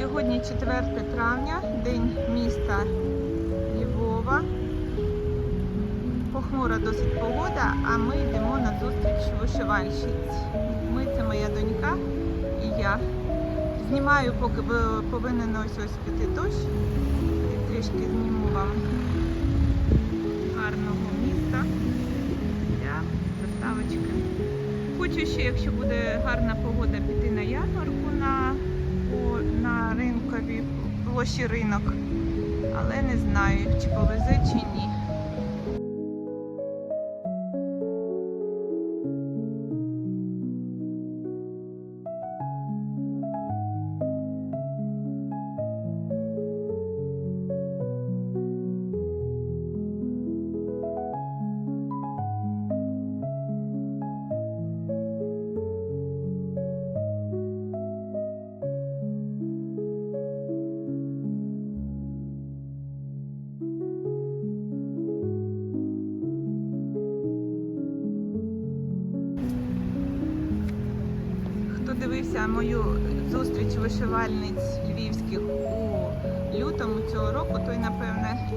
Сьогодні 4 травня, день міста Львова. Похмура досить погода, а ми йдемо на зустріч вишивальщиць. Ми це моя донька і я. Знімаю, поки повинен ось ось піти дощ. Трішки зніму вам гарного міста для доставочки. Хочу ще, якщо буде гарна погода, площі ринок. Але не знаю, чи повезе чи ні. Хто мою зустріч вишивальниць львівських у лютому цього року, той напевне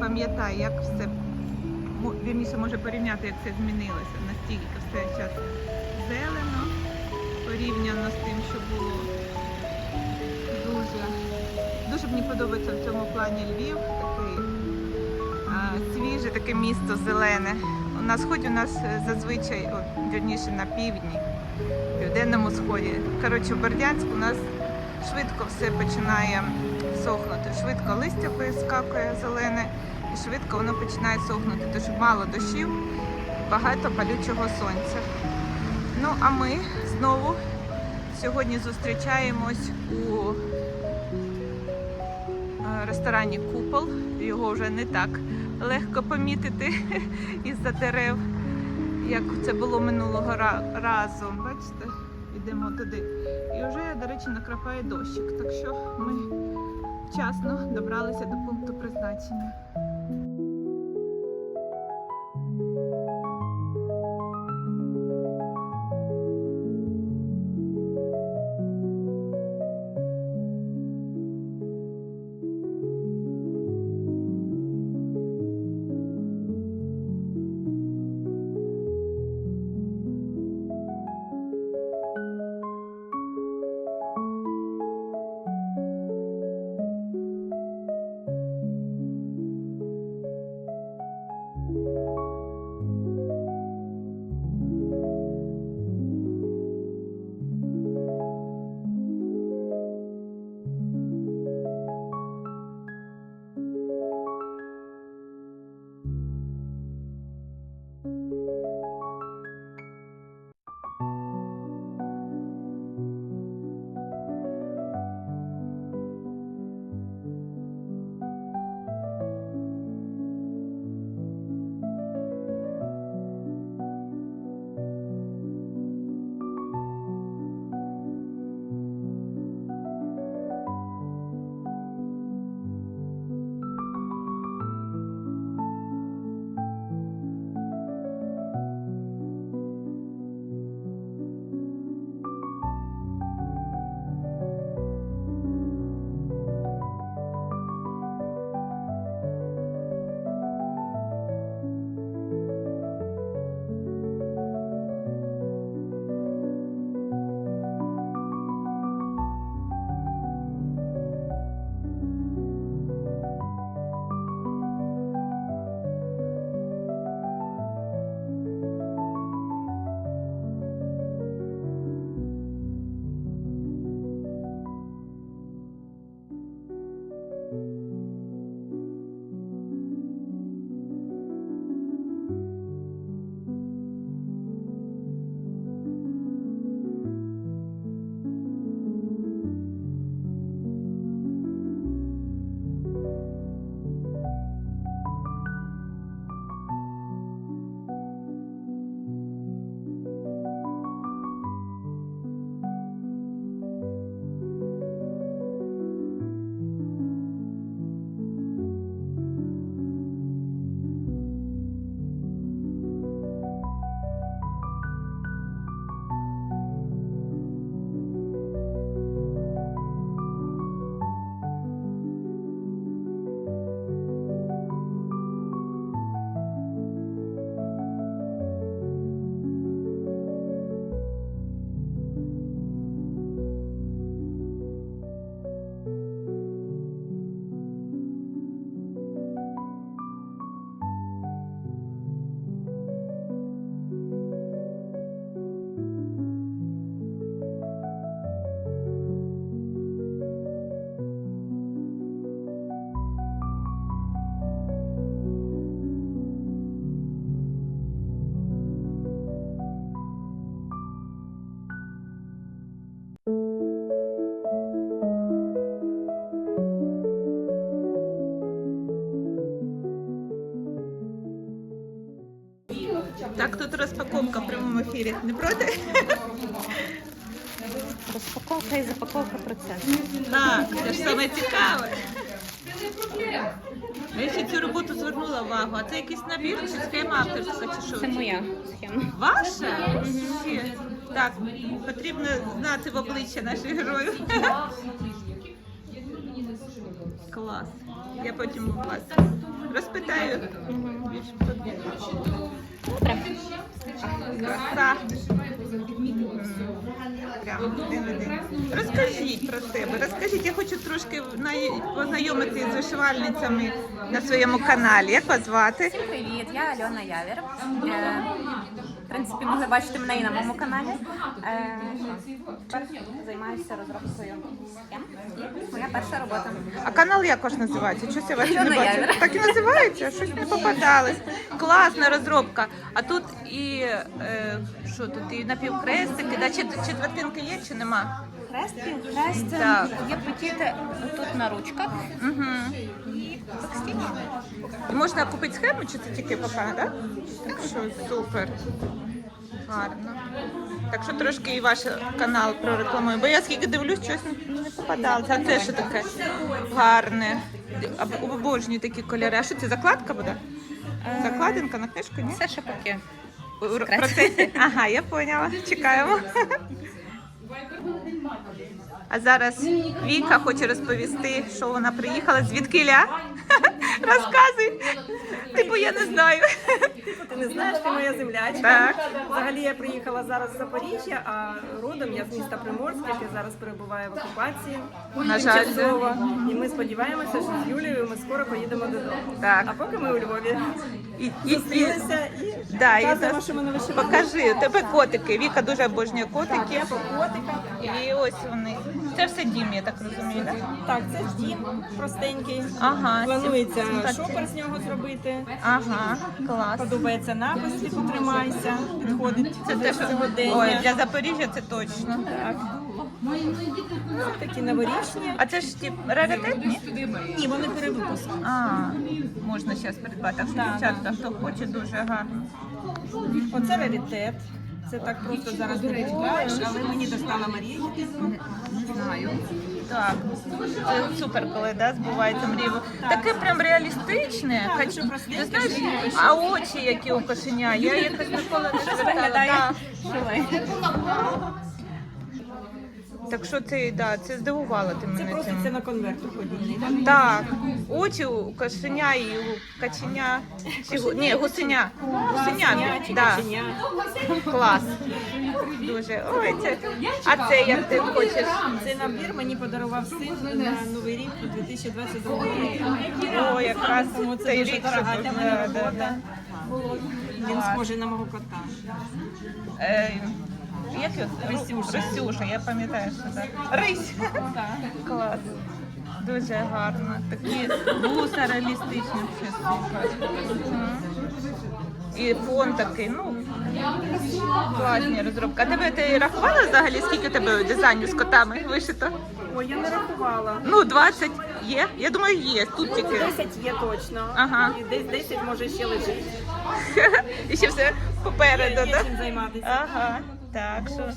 пам'ятає, як все вірніше може порівняти, як все змінилося. Настільки все зараз зелено порівняно з тим, що було дуже. Дуже мені подобається в цьому плані Львів, такий свіже, таке місто зелене. У нас хоч у нас е, зазвичай, о, вірніше на півдні, південному сході. Коротше, в Бердянську у нас швидко все починає сохнути. Швидко листя вискакує зелене і швидко воно починає сохнути. Тож мало дощів, багато палючого сонця. Ну, а ми знову сьогодні зустрічаємось у е, ресторані Купол. Його вже не так легко помітити із-за дерев, як це було минулого разу. Бачите, йдемо туди. І вже, до речі, накрапає дощик. Так що ми вчасно добралися до пункту призначення. Тут розпаковка в прямому ефірі. Не проти? Розпаковка і запаковка процесу. Так, це ж саме цікаве. Я ще цю роботу звернула увагу. А це якийсь набір чи схема авторська чи що? Це моя схема. Ваша? Ще. Так, потрібно знати в обличчя наших героїв. Клас. Я потім у вас розпитаю подробно. Добре. Краса. Розкажіть про себе. Розкажіть, я хочу трошки познайомитися з вишивальницями на своєму каналі. Як вас звати? Всім привіт, я Альона Явір. Принципі, могли бачити мене і на моєму каналі. Е, тепер займаюся розробкою схем. І моя перша робота. А канал якось називається? Щось я вас не Альона бачу. Так і називається, щось не попадалось. Класна розробка. А тут і е, що тут? І напівкрестики, да? Чи четвертинки є чи нема? Хрест, півхрест, Так. є потіти тут на ручках. Угу. І. Можна купити схему, чи це тільки пока, так? Так що супер. Гарно. Так що трошки і ваш канал прорекламую. Бо я скільки дивлюсь, щось не, не попадалося. А це що таке гарне. А обожнюю такі кольори. А що це закладка буде? Закладинка на книжку, ні? Це ще поки. У р- процесі. Ага, я поняла. Чекаємо. А зараз Віка хоче розповісти, що вона приїхала, звідки ля. Розказуй. Типу, я не знаю. Ти не знаєш, ти моя землячка. Так. Взагалі я приїхала зараз з Запоріжжя, а родом я з міста Приморська, яке зараз перебуває в окупації. На жаль, Тимчасово. І ми сподіваємося, що з Юлією ми скоро поїдемо додому. Так. А поки ми у Львові І, і, і, зустрілися і да, і показуємо, нас- що ми покажи, у тебе котики. Віка дуже обожнює котики. Я по котикам. І ось вони. Це все дім, я так розумію, так? Так, це ж дім простенький. Ага. Планується шопер з нього зробити. Ага, клас. Подобається напис, типу тримайся, підходить Це те, що сьогодення. Ой, для Запоріжжя це точно. Так. Такі новорічні. А це ж ті раритетні? Ні, вони перевипуск. А, можна зараз придбати. Так що, дівчатка, хто хоче, дуже гарно. Оце раритет. Це так просто зараз не відбуваєш, але мені достала Марія. Не знаю. Так, це супер, коли да, збувається мрія. Таке прям реалістичне. Так, Хоч- Ти знаєш, а очі, які у кошеня, я якось ніколи не звертала. виглядає Да. Так що це, да, це здивувало ти Це мене просто цим. це на конверту подібний. Так, очі у кошеня і у каченя. Чи, гу- ні, гусеня. Гусеня, чи да. каченя. клас. Дуже. Ой, це. А це як ти хочеш? Цей набір мені подарував син на Новий рік у 2022 році. О, якраз Тому це цей дуже рік, дорога щоб для да, мене да, робота. да. Він схожий на мого кота. Е, як його? Рисюша. Рисюша, я пам'ятаю, що так. Рись. Клас. Дуже гарно. Такі вуса реалістичні, все супер. І фон такий, ну, класні розробки. А тебе ти рахувала взагалі, скільки тебе дизайнів з котами вишито? Ой, я не рахувала. Ну, 20 є. Я думаю, є. Тут тільки. 10 є точно. Ага. І десь 10 може ще лежить. І ще все попереду, Є так? чим займатися. Ага, так що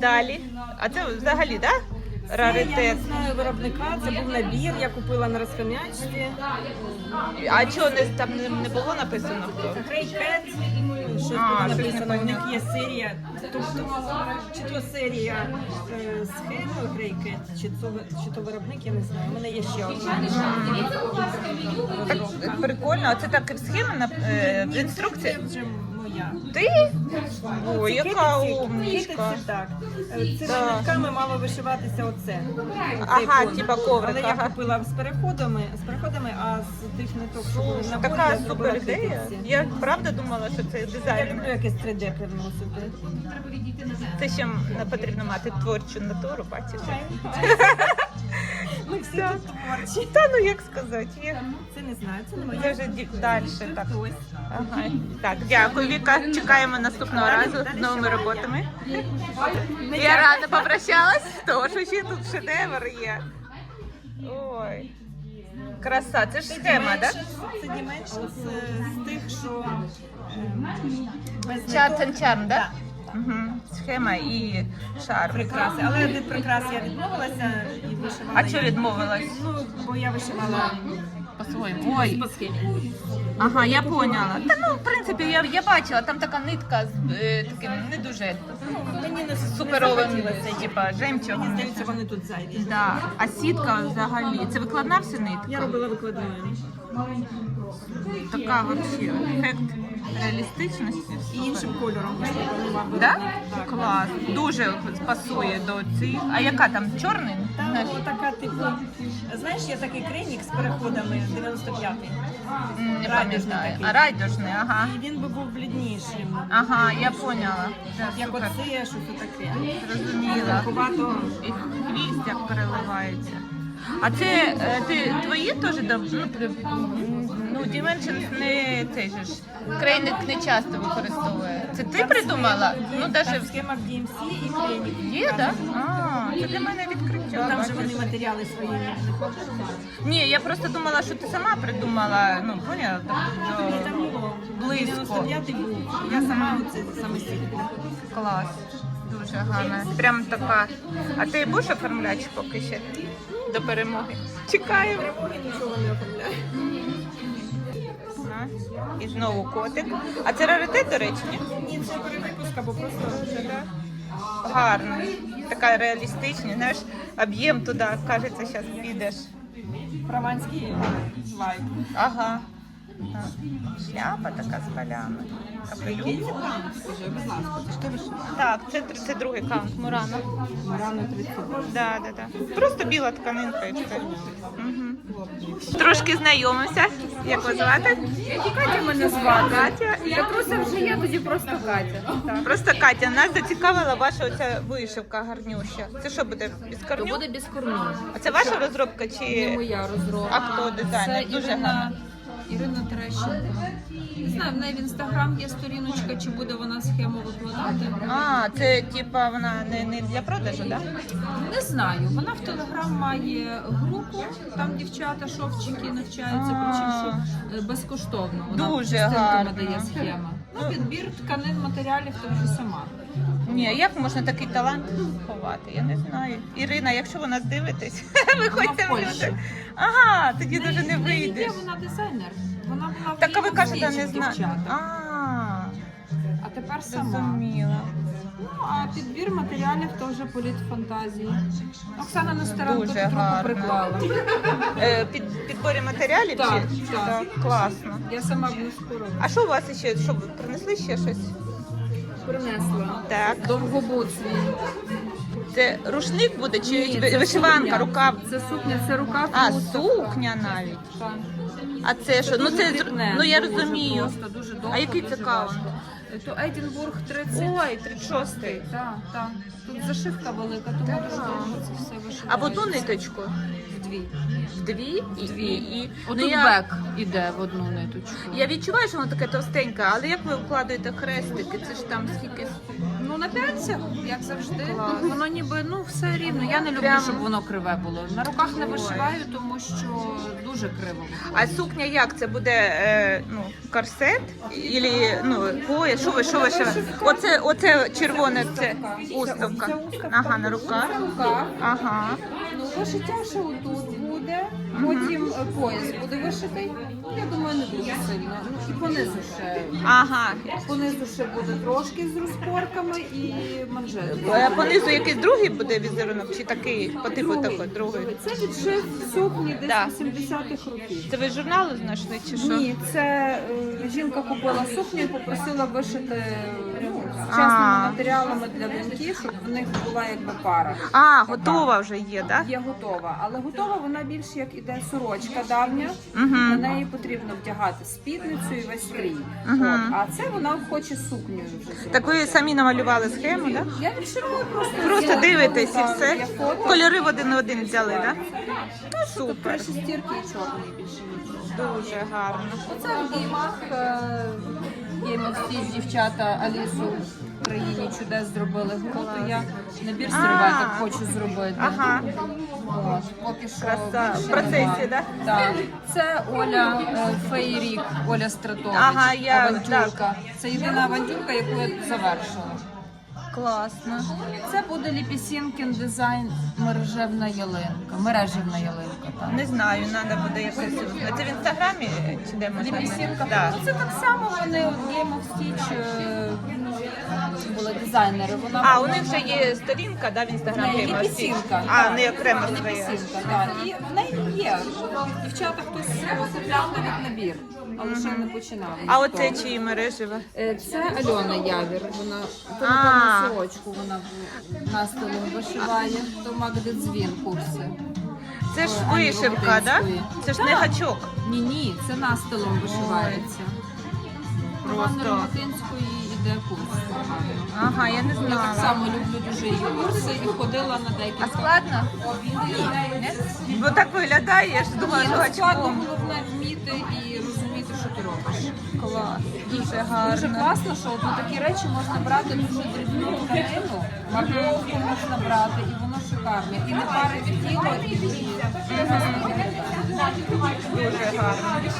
далі. А це взагалі, так? Я Раритет. не знаю виробника, це був набір, я купила на розхом'ячці. А чого не там не, не було написано хто? Крей Кет, щось А, тут щось написано, у них є серія, тобто чи то серія е, Крей Кет, чи то, чи то виробник, я не знаю. У мене є ще одна. Так прикольно, а це так схема на е, в інструкції. Це вже моя. Ти? Ой, яка Китиці- умнічка. китиці, так. Е, Цими Так. нитками мало вишиватися оце. Ага, Цей типа коврик, Але я ага. купила з переходами, з переходами, а з тих ниток, що були в Слушай, наборі, така зробила супер ідея. Я правда думала, що це Я дизайн. люблю якесь 3D привносити. Це ще м, потрібно мати творчу натуру, бачиш. Так. творчі. Та ну як сказати, є. Це не знаю, це не моє. Я вже далі так. Ага. Так, дякую, Віка. Чекаємо наступного разу з новими роботами. Я рада попрощалась, тому що ще тут шедевр є. Ой. Краса, це ж схема, так? Це діменшн з, тих, що е, ниток. and charm, так? Угу. Схема і шарм. прикраси. Але від прикрас я відмовилася і вишивала. А чого їх. відмовилась? Ну, бо я вишивала По-своєму. Ой, по схемі. ага, я поняла. Та ну, в принципі, я, я бачила, там така нитка з е, таким не дуже Мені не суперовим, захотілося. типа Мені здається, вони тут зайві. Да. А сітка взагалі. Це викладна вся нитка? Я робила викладною. Така вообще ефект реалістичності. І іншим кольором. Да? Клас. Дуже пасує до цих. А яка там чорний? Там Знаєш? така, типу, знаєш, є такий кринік з переходами 95-й. М, Не пам'ятаю. А райдужний, ага. І він би був бліднішим. Ага, я поняла. Як супер. оце, що це таке. Зрозуміла. Багато І хвіст як переливається. А це е, ти твої теж дав- ну, ну Dimensions не цей же ж. Крейник не часто використовує. Це ти придумала? Ну даже схема в DMC і кринік. є, так? А, це для мене відкриття. Там же вони матеріали свої не хочуть. Ні, я просто думала, що ти сама придумала. Ну, поняла? Близько. Я сама оце самостійно. Клас. Дуже гарна. Прям така. А ти будеш оформляти поки ще до перемоги? Чекаємо. Перемоги нічого не оформляю. Ага. І знову котик. А це раритет, до речі, ні? Ні, це перевипуск або просто Гарний. Така реалістична. Знаєш, об'єм туди, кажеться, зараз підеш. прованський вайб. Ага. Ага. Шляпа така з полями. Це Так, це 32-й каунт Мурана. рано 32. Да, да, да. Просто біла тканинка і все. Угу. Трошки знайомимося. Як вас звати? Катя мене звати. Катя. Я просто вже є, тоді просто Катя. Так. Просто Катя, нас зацікавила ваша оця вишивка гарнюща. Це що буде без корню? буде без корню. А це ваша розробка Не чи моя розробка. А хто дизайнер? Це Дуже Ірина, гарно. Ірина Терещенко. Не знаю, в неї в інстаграм є сторіночка, чи буде вона схему викладати. А, це типа вона не, не для продажу, да? Не знаю. Вона в Телеграм має групу, там дівчата, шовчики навчаються, причому що е, безкоштовно. Вона Дуже частинками гарно. дає схема. Ну, Ну. підбір тканин матеріалів то вже сама. Ні, як можна такий талант ховати? Я не знаю. Ірина, якщо ви нас дивитесь, виходьте в Польщі. люди. Ага, тоді дуже не в неї є, вона дизайнер. Вона була в Так а ви кажете, не знаю. А, А тепер сама. зрозуміла. Ну, а підбір матеріалів то вже політ фантазії. Оксана Нестеренко Дуже тут гарно. приклала. Е, під підборі матеріалів Так, чи так. класно. Я сама близьку роблю. А що у вас ще? Що ви принесли ще щось? Принесла. Так. Довгобут свій. Це рушник буде чи Ні, це вишиванка, сукня. рукав? Це сукня, це рукав. А, сукня навіть. Так. А це що? Ну дуже це дрібне, ну я дуже розумію. Просто, дуже довго, А який це дуже каунт? важко. То Едінбург 30. Ой, 36-й. Так, так. Тут зашивка велика, тому дуже довго це все вишивається. А в одну ниточку? Вдві. Дві і, Дві. і, і... Отут Ну, я, бек іде в одну ниточку. я відчуваю, що воно таке товстеньке, але як ви вкладаєте хрестики? Це ж там скільки. Ну на п'ятцях, як завжди. Клас. Воно ніби ну все рівно. Я не люблю, Прям- щоб воно криве було. На руках не вишиваю, тому що дуже криво. А сукня як? Це буде е, ну, корсет? Ілі, ну, пояс? Що ви, що ви ще? Оце, оце червоне, це уставка. Ага, на руках. Ага. Ну, вишиття ще отут буде, потім е, пояс буде вишитий. Ну, я думаю, не дуже сильно. Ну і понизу ще. Ага. Понизу ще буде трошки з розпорками і манжет. Е, Понизу якийсь другий буде візерунок, чи такий по типу такого другий? Це відшив сукні десь Да. 80-х років. Це ви з журналу знайшли чи що? Ні, це е, жінка купила сукню і попросила вишити ну, А. матеріалами для доньки, щоб в них була якби пара. А, готова вже є, так? Є готова, але готова вона більш як іде сорочка давня. Угу. На неї потрібно вдягати спідницю і весь стрій. Мгм. От, а це вона хоче сукню вже зробити. Так ви самі намалювали схему, так? Я відшиваю просто. Просто дивитесь і все. фото. Кольори в один в один взяли, так? Ну, Три супер. шестірки і чорний більше. Дуже гарно. Оце в геймах. е, Геймовські дівчата Алісу в країні чудес зробили гру, я набір А. серветок хочу зробити. Ага, От, поки що Краса. більше В процесі, немає. да? Так. Це Оля е, Фейрік, Оля Стратович, Ага, я- авантюрка. Це єдина авантюрка, яку я завершила. Класно. Це буде Ліпісінкін дизайн мережевна ялинка. Мережевна ялинка. Так. Не знаю, треба буде якось. Це в інстаграмі чи де можна? Ліпісінка. Да. Ну, це так само вони от Game of Stitch е, були дизайнери. Вона А, у них вже є сторінка, да, в інстаграмі. Не, ліпісінка. А, так. не окремо своя. Ліпісінка, так. І в неї є. Дівчата хтось купляв навіть набір, але ще не починали. А ніхто. оце чиї мережева? Е, Це Альона Явір. Вона то, А. напевно, сорочку вона в- на столу вишиває, то Магди Дзвін курси. Це ж Ані вишивка, да? Володинської. Це ж не Так. гачок. Ні, ні, це на столом вишивається. Просто. Просто. Латинської іде курс. Ага, я не Я так знала. само люблю дуже її курси і ходила на. А складно? Ні, Бо так виглядає, я ж думала, що ну, складно гачком. головне вміти і розуміти, що ти робиш. Клас. Дуже Дуже гарно. класно, що от на такі речі можна брати дуже дрібну тканину, морковку можна брати, і воно шикарне. І не парить тіло, і. Дуже гарно.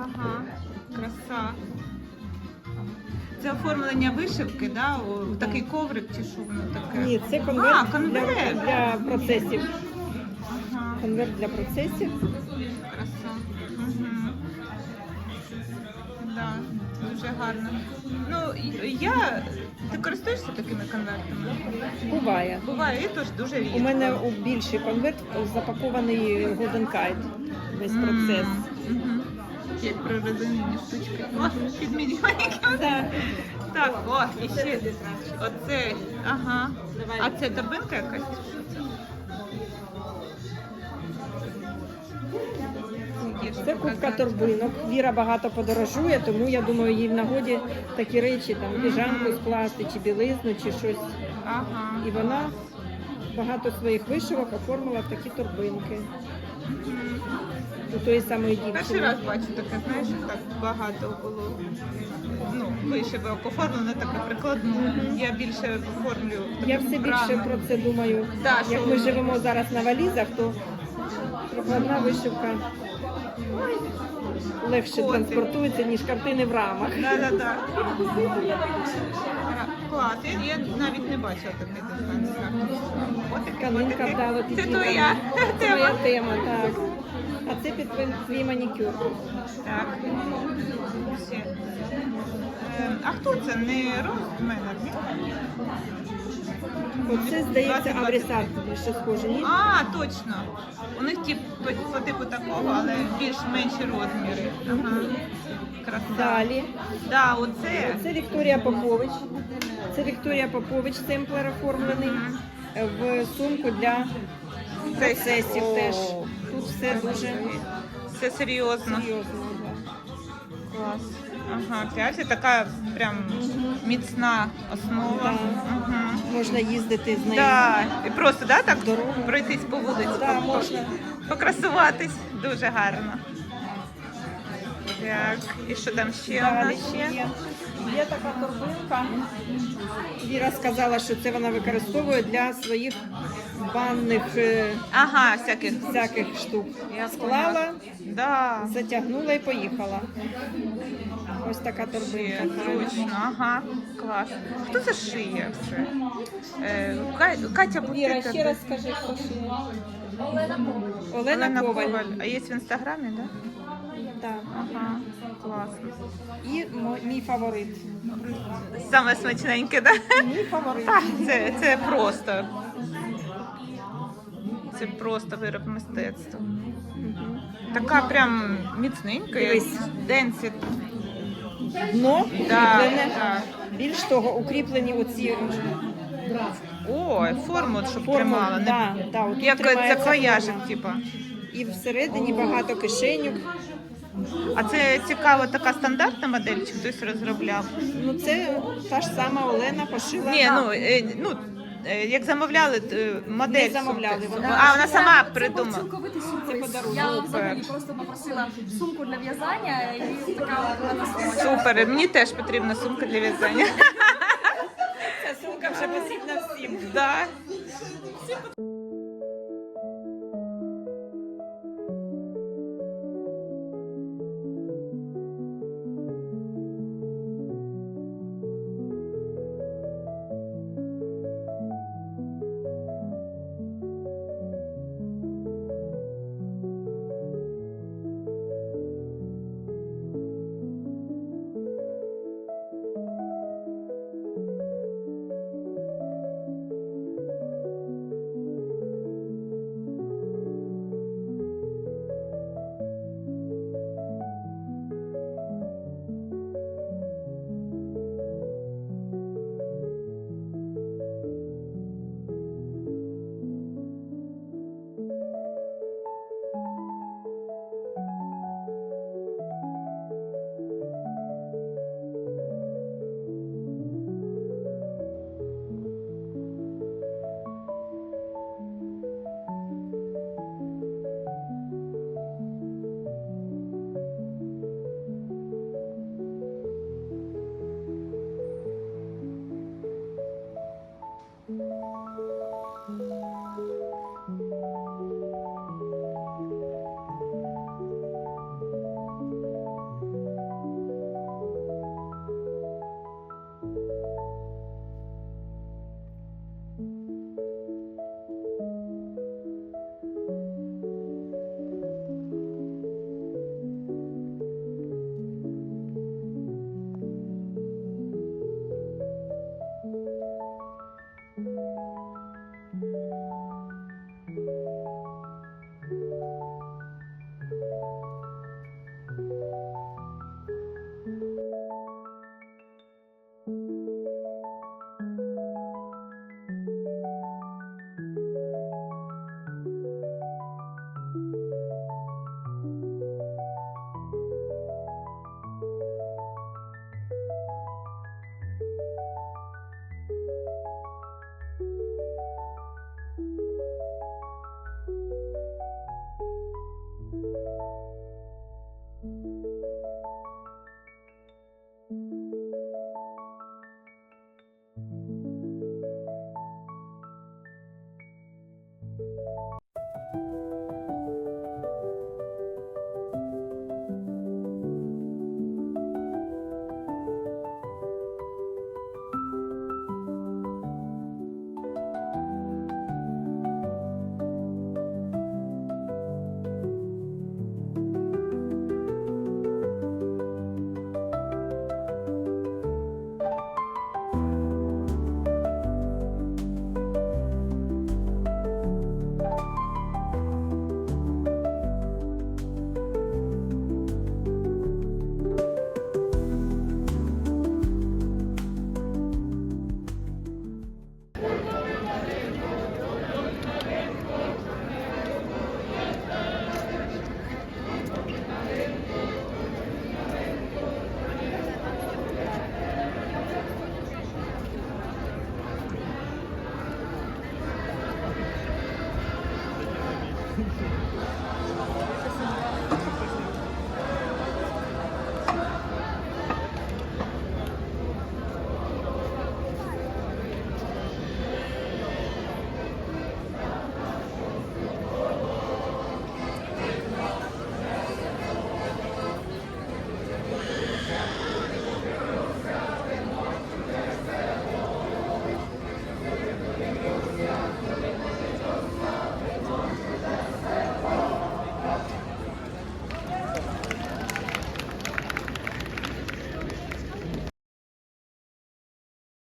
Ага, краса. Це оформлення вишивки, да? О, такий коврик чи що воно таке? Ні, це конверт, А, конверт. Для, для процесів. Ага, Конверт для процесів. краса. Угу. Да, дуже гарно. Ну, і- я. Ти користуєшся такими конвертами? Буває. Буває, і теж дуже рідко. У мене у більший конверт запакований Golden Kite. Весь процес. Як прорезинені штучки. О, підмінювання. Так, о, і ще оце. Ага. А це торбинка якась? Це показати. торбинок. Віра багато подорожує, тому я думаю, їй в нагоді такі речі, там піжамку скласти, чи білизну, чи щось. Ага. І вона багато своїх вишивок оформила в такі торбинки. У тої самої Перший раз бачу таке, знаєш, так багато було. Ну, вишивок оформлено таке прикладну. Я більше оформлю. Я все більше про це думаю. Да, Як що- ми живемо зараз на валізах, то прикладна вишивка легше Коти. транспортується, ніж картини в рамах. Да, да, да. Клас, я, я навіть не бачила таких отаке. вдало Це підібрана. твоя Це моя тема, так. А це під твій- твій манікюр. Так. Ще. А хто це? Не розменер, ні? Оце, здається, 20. адресат більше схоже, ні? А, точно. У них тип, по, по типу такого, але більш-менші розміри. Ага. Краса. Далі. Да, оце. Це Вікторія Попович. Це Вікторія Попович, темплер оформлений в сумку для процесів О, теж. Тут все дуже Все серйозно. серйозно. да. Клас. Ага, це така прям міцна основа. Ага. Можна їздити з нею. Да. І просто да, так Дорогу. пройтись по вулиці, Да, по- можна. покрасуватись. Дуже гарно. Так, і що там ще у Далі нас ще? є. Є така торбинка. Віра сказала, що це вона використовує для своїх банних е, Ага, всяких. всяких штук. Я Склала. Да. затягнула і поїхала. Ось така торбинка. точно, ага, клас. Хто це шиє все? Е, Ка- Катя Віра, ще раз скажи, хто шиє. Олена Олена Коваль. Коваль. А є в інстаграмі, да? Так. Ага, класно. І мо- мій фаворит. Саме смачненьке, да? Мій фаворит. Так, це, це просто. Це просто вироб мистецтва. Така прям міцненька, як Дивись. денсі. Дно укріплене. да. Більш того, укріплені оці Ой, форму, щоб Форму, тримала. Не... Да, да, отут Як тримається форма. типа. І всередині багато кишеньок. А це цікаво, така стандартна модель, чи хтось розробляв? Ну це та ж сама Олена пошила. Ні, ну, е, ну е, як замовляли е, модель. Не замовляли, сумки? вона- а, вона сама Це придумала. цілковитий Це сюрприз. подарунок. Я Супер. взагалі просто попросила сумку для в'язання і така от вона сумочка. Супер, мені теж потрібна сумка для в'язання. Ця сумка вже потрібна всім. Да.